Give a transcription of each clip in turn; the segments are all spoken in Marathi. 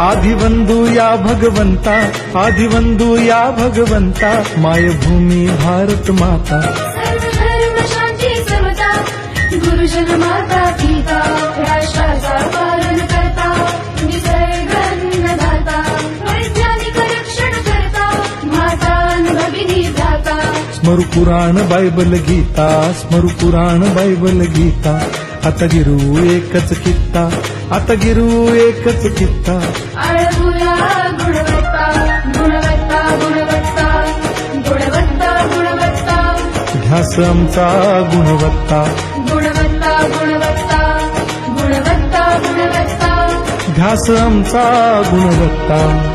आदिवंदू या भगवंता आदिवंदू या भगवंता मायभूमी भारत माता। शांती समता गुरुजन माता पिता राष्ट्राचा पालन करता निसर्ग अन्नदाता वैज्ञानिक रक्षण करता माता अन् भगिनी भ्राता। स्मरु पुराण बायबल गीता स्मरु पुराण बायबल गीता। आता गिरू एकच कित्ता आता गिरू एकच कित्ता. आळमुया गुणवत्ता गुणवत्ता गुणवत्ता गुणवत्ता गुणवत्ता. ध्यास आमचा गुणवत्ता. गुणवत्ता गुणवत्ता गुणवत्ता गुणवत्ता. ध्यास आमचा गुणवत्ता.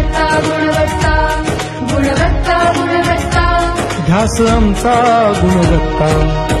आमचा गुणवत्ता.